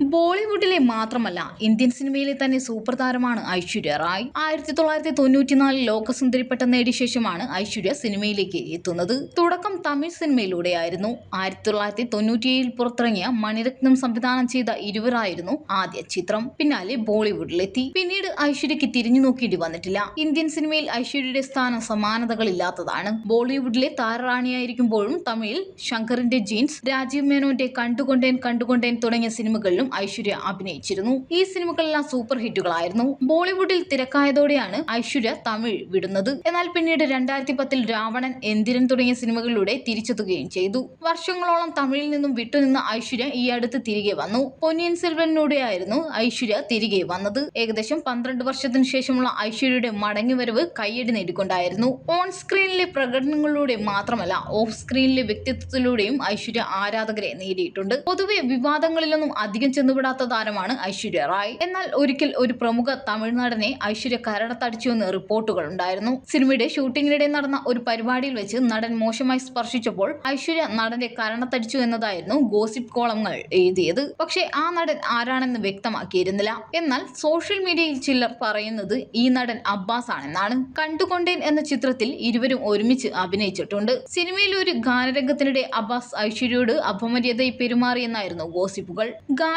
ബോളിവുഡിലെ മാത്രമല്ല ഇന്ത്യൻ സിനിമയിലെ തന്നെ സൂപ്പർ താരമാണ് ഐശ്വര്യ റായ്. ആയിരത്തി തൊള്ളായിരത്തി തൊണ്ണൂറ്റിനാലിൽ ലോകസുന്ദരി പട്ടം നേടിയ ശേഷമാണ് ഐശ്വര്യ സിനിമയിലേക്ക് എത്തുന്നത്. തുടക്കം തമിഴ് സിനിമയിലൂടെയായിരുന്നു. ആയിരത്തി തൊള്ളായിരത്തി തൊണ്ണൂറ്റിയേഴിൽ പുറത്തിറങ്ങിയ മണിരത്നം സംവിധാനം ചെയ്ത ഇരുവരായിരുന്നു ആദ്യ ചിത്രം. പിന്നാലെ ബോളിവുഡിലെത്തി. പിന്നീട് ഐശ്വര്യക്ക് തിരിഞ്ഞു നോക്കേണ്ടി വന്നിട്ടില്ല. ഇന്ത്യൻ സിനിമയിൽ ഐശ്വര്യയുടെ സ്ഥാനം സമാനതകളില്ലാത്തതാണ്. ബോളിവുഡിലെ താരറാണിയായിരിക്കുമ്പോഴും തമിഴിൽ ശങ്കറിന്റെ ജീൻസ് രാജീവ് മേനോന്റെ കണ്ടുകൊണ്ടേൻ കണ്ടുകൊണ്ടേൻ തുടങ്ങിയ സിനിമകളിലും ഐശ്വര്യ അഭിനയിച്ചിരുന്നു. ഈ സിനിമകളെല്ലാം സൂപ്പർ ഹിറ്റുകളായിരുന്നു. ബോളിവുഡിൽ തിരക്കായതോടെയാണ് ഐശ്വര്യ തമിഴ് വിടുന്നത്. എന്നാൽ പിന്നീട് രണ്ടായിരത്തി പത്തിൽ രാവണൻ എന്തിരൻ തുടങ്ങിയ സിനിമകളിലൂടെ തിരിച്ചെത്തുകയും ചെയ്തു. വർഷങ്ങളോളം തമിഴിൽ നിന്നും വിട്ടുനിന്ന ഐശ്വര്യ ഈ അടുത്ത് തിരികെ വന്നു. പൊന്നിയൻ സെൽവനിലൂടെയായിരുന്നു ഐശ്വര്യ തിരികെ വന്നത്. ഏകദേശം പന്ത്രണ്ട് വർഷത്തിനു ശേഷമുള്ള ഐശ്വര്യയുടെ മടങ്ങിവരവ് കയ്യടി നേടിക്കൊണ്ടായിരുന്നു. ഓൺ സ്ക്രീനിലെ പ്രകടനങ്ങളിലൂടെ മാത്രമല്ല ഓഫ് സ്ക്രീനിലെ വ്യക്തിത്വത്തിലൂടെയും ഐശ്വര്യ ആരാധകരെ നേടിയിട്ടുണ്ട്. പൊതുവെ വിവാദങ്ങളിലൊന്നും അധികം ചെന്നുവിടാത്ത താരമാണ് ഐശ്വര്യ റായ്. എന്നാൽ ഒരിക്കൽ ഒരു പ്രമുഖ തമിഴ്നാടനെ ഐശ്വര്യ കരടത്തടിച്ചുവെന്ന് റിപ്പോർട്ടുകൾ ഉണ്ടായിരുന്നു. സിനിമയുടെ ഷൂട്ടിങ്ങിനിടെ നടന്ന ഒരു പരിപാടിയിൽ വെച്ച് നടൻ മോശമായി സ്പർശിച്ചപ്പോൾ ഐശ്വര്യ നടന്റെ കരണത്തടിച്ചു എന്നതായിരുന്നു ഗോസിപ്പ് കോളങ്ങൾ എഴുതിയത്. പക്ഷേ ആ നടൻ ആരാണെന്ന് വ്യക്തമാക്കിയിരുന്നില്ല. എന്നാൽ സോഷ്യൽ മീഡിയയിൽ ചിലർ പറയുന്നത് ഈ നടൻ അബ്ബാസ് ആണെന്നാണ്. കണ്ടുകൊണ്ടേൻ എന്ന ചിത്രത്തിൽ ഇരുവരും ഒരുമിച്ച് അഭിനയിച്ചിട്ടുണ്ട്. സിനിമയിൽ ഒരു ഗാനരംഗത്തിനിടെ അബ്ബാസ് ഐശ്വര്യയോട് അപമര്യാദയായി പെരുമാറിയെന്നായിരുന്നു ഗോസിപ്പുകൾ.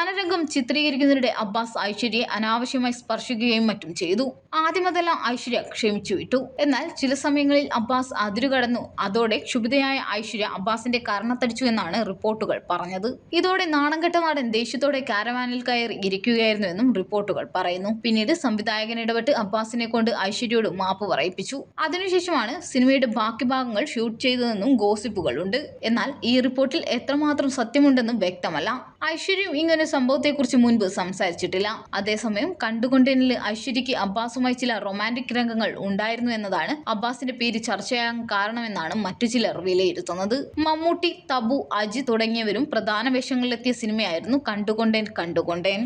ഗാനരംഗം ചിത്രീകരിക്കുന്നതിനിടെ അബ്ബാസ് ഐശ്വര്യയെ അനാവശ്യമായി സ്പർശിക്കുകയും മറ്റും ചെയ്തു. ആദ്യം അതെല്ലാം ഐശ്വര്യ ക്ഷമിച്ചു വിട്ടു. എന്നാൽ ചില സമയങ്ങളിൽ അബ്ബാസ് അതിരുകടന്നു അതോടെ ക്ഷുഭിതയായ ഐശ്വര്യ അബ്ബാസിന്റെ കർണത്തടിച്ചു എന്നാണ് റിപ്പോർട്ടുകൾ പറഞ്ഞത്. ഇതോടെ നാണംകെട്ട നടൻ ദേഷ്യത്തോടെ കാരവാനിൽ കയറി ഇരിക്കുകയായിരുന്നു എന്നും റിപ്പോർട്ടുകൾ പറയുന്നു. പിന്നീട് സംവിധായകൻ ഇടപെട്ട് അബ്ബാസിനെ കൊണ്ട് ഐശ്വര്യയോട് മാപ്പ് പറയിപ്പിച്ചു. അതിനുശേഷമാണ് സിനിമയുടെ ബാക്കി ഭാഗങ്ങൾ ഷൂട്ട് ചെയ്തതെന്നും ഗോസിപ്പുകളുണ്ട്. എന്നാൽ ഈ റിപ്പോർട്ടിൽ എത്രമാത്രം സത്യമുണ്ടെന്നും വ്യക്തമല്ല. ഐശ്വര്യം ഇങ്ങനെ സംഭവത്തെക്കുറിച്ച് മുൻപ് സംസാരിച്ചിട്ടില്ല. അതേസമയം കണ്ടുകൊണ്ടേനിൽ ഐശ്വര്യയ്ക്ക് അബ്ബാസുമായി ചില റൊമാന്റിക് രംഗങ്ങൾ ഉണ്ടായിരുന്നു എന്നതാണ് അബ്ബാസിന്റെ പേര് ചർച്ചയാകാൻ കാരണമെന്നാണ് മറ്റു ചിലർ വിലയിരുത്തുന്നത്. മമ്മൂട്ടി തബു അജി തുടങ്ങിയവരും പ്രധാന വേഷങ്ങളിലെത്തിയ സിനിമയായിരുന്നു കണ്ടുകൊണ്ടേൻ കണ്ടുകൊണ്ടേൻ.